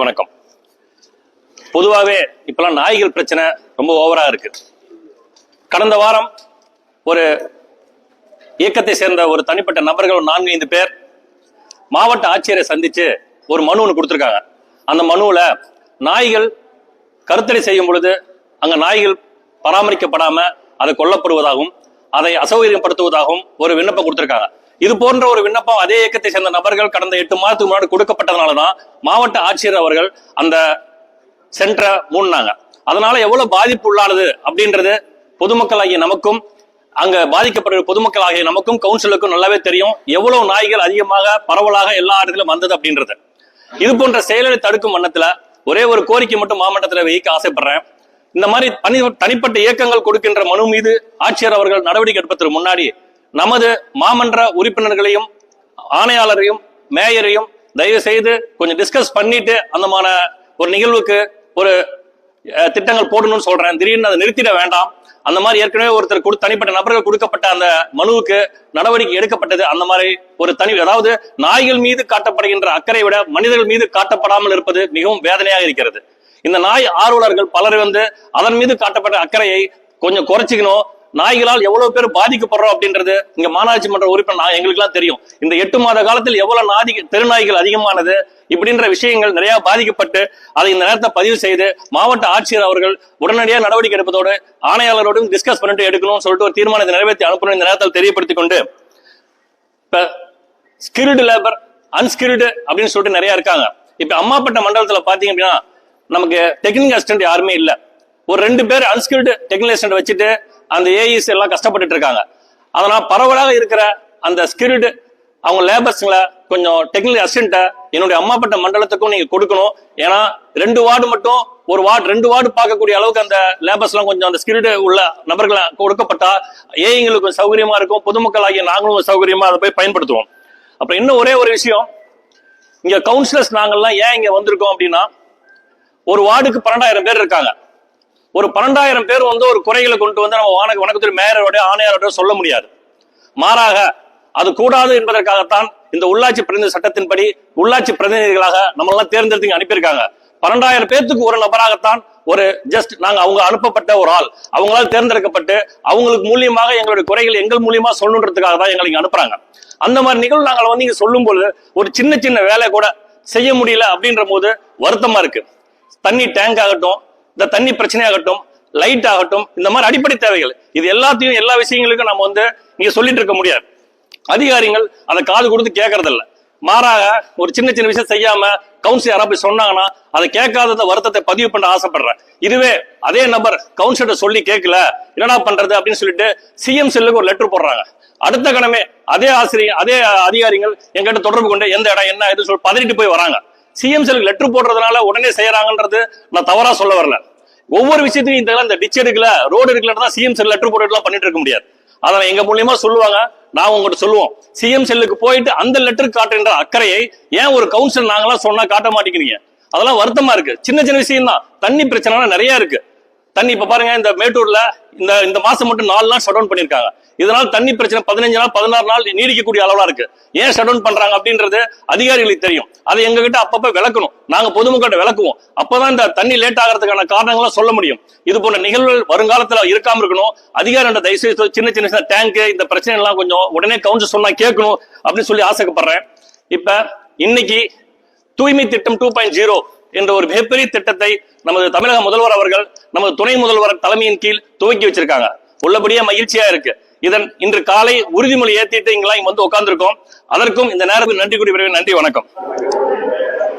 வணக்கம். பொதுவாகவே இப்பெல்லாம் நாய்கள் பிரச்சனை ரொம்ப ஓவரா இருக்கு. கடந்த வாரம் ஒரு இயக்கத்தை சேர்ந்த ஒரு தனிப்பட்ட நபர்கள் நான்கு ஐந்து பேர் மாவட்ட ஆட்சியரை சந்திச்சு ஒரு மனு ஒன்று கொடுத்துருக்காங்க. அந்த மனுவில் நாய்கள் கருத்தடை செய்யும் பொழுது அங்க நாய்கள் பராமரிக்கப்படாம அதை கொல்லப்படுவதாகவும் அதை அசௌகரியப்படுத்துவதாகவும் ஒரு விண்ணப்பம் கொடுத்திருக்காங்க. இது போன்ற ஒரு விண்ணப்பம் அதே இயக்கத்தை சேர்ந்த நபர்கள் கடந்த எட்டு மாதத்துக்கு முன்னாடி கொடுக்கப்பட்டதுனால தான் மாவட்ட ஆட்சியர் அவர்கள் அந்த சென்டரை மூடினாங்க. அதனால எவ்வளவு பாதிப்பு உள்ளானது அப்படின்றது பொதுமக்களாகிய நமக்கும் அங்க பாதிக்கப்படுற பொதுமக்களாகிய நமக்கும் கவுன்சிலுக்கும் நல்லாவே தெரியும். எவ்வளவு நாய்கள் அதிகமாக பரவலாக எல்லா இடத்திலும் வந்தது அப்படின்றது. இது போன்ற செயல்களை தடுக்கும் வண்ணத்துல ஒரே ஒரு கோரிக்கை மட்டும் மாவட்டத்தில் வைக்க ஆசைப்படுறேன். இந்த மாதிரி தனி தனிப்பட்ட இயக்கங்கள் கொடுக்கின்ற மனு மீது ஆட்சியர் அவர்கள் நடவடிக்கை எடுப்பதற்கு முன்னாடி நமது மாமன்ற உறுப்பினர்களையும் ஆணையாளரையும் மேயரையும் தயவு செய்து கொஞ்சம் டிஸ்கஸ் பண்ணிட்டு அந்தமான ஒரு நிகழ்வுக்கு ஒரு திட்டங்கள் போடணும்னு சொல்றேன். திடீர்னு அதை நிறுத்திட வேண்டாம். அந்த மாதிரி ஏற்கனவே ஒருத்தர் கொடு தனிப்பட்ட நபர்கள் கொடுக்கப்பட்ட அந்த மனுவுக்கு நடவடிக்கை எடுக்கப்பட்டது. அந்த மாதிரி ஒரு தனி அதாவது நாய்கள் மீது காட்டப்படுகின்ற அக்கறை விட மனிதர்கள் மீது காட்டப்படாமல் இருப்பது மிகவும் வேதனையாக இருக்கிறது. இந்த நாய் ஆர்வலர்கள் பலர் வந்து அதன் மீது காட்டப்பட்ட அக்கறையை கொஞ்சம் குறைச்சிக்கணும். நாய்களால் எவ்வளவு பேர் பாதிக்கப்படுறோம் அப்படின்றது இங்க மாநகராட்சி மன்ற உறுப்பினர் நான் எங்களுக்கு எல்லாம் தெரியும். இந்த எட்டு மாத காலத்தில் எவ்வளவு நாதி தெருநாய்கள் அதிகமானது இப்படின்ற விஷயங்கள் நிறைய பாதிக்கப்பட்டு அதை இந்த நேரத்தை பதிவு செய்து மாவட்ட ஆட்சியர் அவர்கள் உடனடியாக நடவடிக்கை எடுப்பதோடு ஆணையாளரோடும் டிஸ்கஸ் பண்ணிட்டு எடுக்கணும்னு சொல்லிட்டு ஒரு தீர்மானத்தை நிறைவேற்றி அனுப்பணும் இந்த நேரத்தில் தெரியப்படுத்திக் கொண்டு இப்ப ஸ்கில்டு லேபர் அன்ஸ்கில்டு அப்படின்னு சொல்லிட்டு நிறைய இருக்காங்க. இப்ப அம்மாப்பட்ட மண்டலத்துல பாத்தீங்க அப்படின்னா நமக்கு டெக்னிக்கல் அசிஸ்டன்ட் யாருமே இல்லை. ஒரு ரெண்டு பேர் அன்ஸ்கில்டு டெக்னிக்கல் அசிஸ்டன்ட் வச்சுட்டு அந்த ஏஇஸ் எல்லாம் கஷ்டப்பட்டுட்டு இருக்காங்க. அதனால பரவலாக இருக்கிற அந்த ஸ்கில்டு அவங்க லேபர்ஸ்ங்களை கொஞ்சம் டெக்னிக்கல் அசிஸ்டண்ட்டை என்னுடைய அம்மாப்பட்ட மண்டலத்துக்கும் நீங்க கொடுக்கணும். ஏன்னா ரெண்டு வார்டு மட்டும் ஒரு வார்டு ரெண்டு வார்டு பார்க்கக்கூடிய அளவுக்கு அந்த லேபர்ஸ்லாம் கொஞ்சம் அந்த ஸ்கில்டு உள்ள நபர்களை கொடுக்கப்பட்டா ஏஐங்களுக்கு சௌகரியமா இருக்கும். பொதுமக்கள் ஆகிய நாங்களும் சௌகரியமா அதை போய் பயன்படுத்துவோம். அப்புறம் இன்னும் ஒரே ஒரு விஷயம். இங்க கவுன்சிலர்ஸ் நாங்கள்லாம் ஏன் இங்க வந்திருக்கோம் அப்படின்னா ஒரு வார்டுக்கு பன்னெண்டாயிரம் பேர் இருக்காங்க. ஒரு பன்னெண்டாயிரம் பேர் வந்து ஒரு குறைகளை கொண்டு வந்து நம்ம வணக்க வணக்கத்துறை மேயரோட ஆணையாரோட சொல்ல முடியாது. மாறாக அது கூடாது என்பதற்காகத்தான் இந்த உள்ளாட்சி பிரதிநிதி சட்டத்தின்படி உள்ளாட்சி பிரதிநிதிகளாக நம்மளெல்லாம் தேர்ந்தெடுத்து அனுப்பியிருக்காங்க. பன்னெண்டாயிரம் பேர்த்துக்கு ஒரு நபராகத்தான் ஒரு ஜஸ்ட் நாங்க அவங்க அனுப்பப்பட்ட ஒரு ஆள். அவங்களால் தேர்ந்தெடுக்கப்பட்டு அவங்களுக்கு மூலியமாக எங்களுடைய குறைகள் எங்கள் மூலியமா சொல்லணுன்றதுக்காக தான் எங்களை இங்க அனுப்புறாங்க. அந்த மாதிரி நிகழ்வு நாங்கள் வந்து இங்க சொல்லும் பொழுது ஒரு சின்ன சின்ன வேலை கூட செய்ய முடியல அப்படின்ற போது வருத்தமா இருக்கு. தண்ணி டேங்க் ஆகட்டும் இந்த தண்ணி பிரச்சனையாகட்டும் லைட் ஆகட்டும் இந்த மாதிரி அடிப்படை தேவைகள். இது எல்லாத்தையும் எல்லா விஷயங்களுக்கும் நம்ம வந்து நீங்க சொல்லிட்டு இருக்க முடியாது. அதிகாரிகள் அதை காது கொடுத்து கேட்கறதில்ல மாறாக ஒரு சின்ன சின்ன விஷயம் செய்யாம கவுன்சில் யாராவது போய் சொன்னாங்கன்னா அதை கேட்காத வருத்தத்தை பதிவு பண்ண ஆசைப்படுறேன். இதுவே அதே நபர் கவுன்சிலர் சொல்லி கேட்கல என்னடா பண்றது அப்படின்னு சொல்லிட்டு சிஎம் செல்லுக்கு ஒரு லெட்டர் போடுறாங்க. அடுத்த கணமே அதே ஆசிரியர் அதே அதிகாரிகள் எங்கிட்ட தொடர்பு கொண்டு எந்த இடம் என்ன எதுன்னு சொல்லி பதறிட்டு போய் வராங்க. சிஎம் செல்லுக்கு லெட்டர் போடுறதுனால உடனே செய்யறாங்கன்றது நான் தவறா சொல்ல வரல. ஒவ்வொரு விஷயத்தையும் இந்த இந்த டிச் எடுக்கல ரோடு எடுக்கலன்னு தான் சிஎம் செல் லெட்டர் போட்டு பண்ணிட்டு இருக்க முடியாது. அதை எங்க மூலியமா சொல்லுவாங்க? நான் உங்ககிட்ட சொல்லுவோம். சிஎம் செல்லுக்கு போயிட்டு அந்த லெட்டர் காட்டுன்ற அக்கறையை ஏன் ஒரு கவுன்சில் நாங்களாம் சொன்னா காட்ட மாட்டேங்கிறீங்க? அதெல்லாம் வருத்தமா இருக்கு. சின்ன சின்ன விஷயம் தான் தண்ணி பிரச்சனை நிறைய இருக்கு. தண்ணி இப்ப பாருங்க இந்த மேட்டூர்ல இந்த இந்த மாசம் மட்டும் நாலு நாள் ஷட் டவுன் பண்ணிருக்காங்க. இதனால தண்ணி பிரச்சனை பதினஞ்சு நாள் பதினாறு நாள் நீடிக்கக்கூடிய அளவுல இருக்கு. ஏன் ஷட் டவுன் பண்றாங்க அப்படின்றது அதிகாரிகளுக்கு தெரியும். அதை எங்க கிட்ட அப்பப்ப விளக்கணும். நாங்க பொதுமக்கள்கிட்ட விளக்குவோம். அப்பதான் இந்த தண்ணி லேட் ஆகிறதுக்கான காரணங்களை சொல்ல முடியும். இது போன்ற நிகழ்வுகள் வருங்காலத்துல இருக்காம இருக்கணும். அதிகாரிகிட்ட தயவு செய்து சின்ன சின்ன சின்ன டேங்க் இந்த பிரச்சனை எல்லாம் கொஞ்சம் உடனே கவுன்சில் சொன்னா கேட்கணும் அப்படின்னு சொல்லி ஆசைப்படுறேன் இப்ப இன்னைக்கு தூய்மை திட்டம் டூ பாயிண்ட் ஜீரோ என்ற ஒரு மிகப்பெரிய திட்டத்தை நமது தமிழக முதல்வர் அவர்கள் நமது துணை முதல்வர் தலைமையின் கீழ் துவக்கி வச்சிருக்காங்க. உள்ளபடியே மகிழ்ச்சியா இருக்கு. இதன் இன்று காலை உறுதிமொழி ஏத்திட்டு இங்கெல்லாம் இங்க வந்து உட்கார்ந்துருக்கோம். அதற்கும் இந்த நேரத்தில் நன்றி கூறி விரைவில் நன்றி வணக்கம்.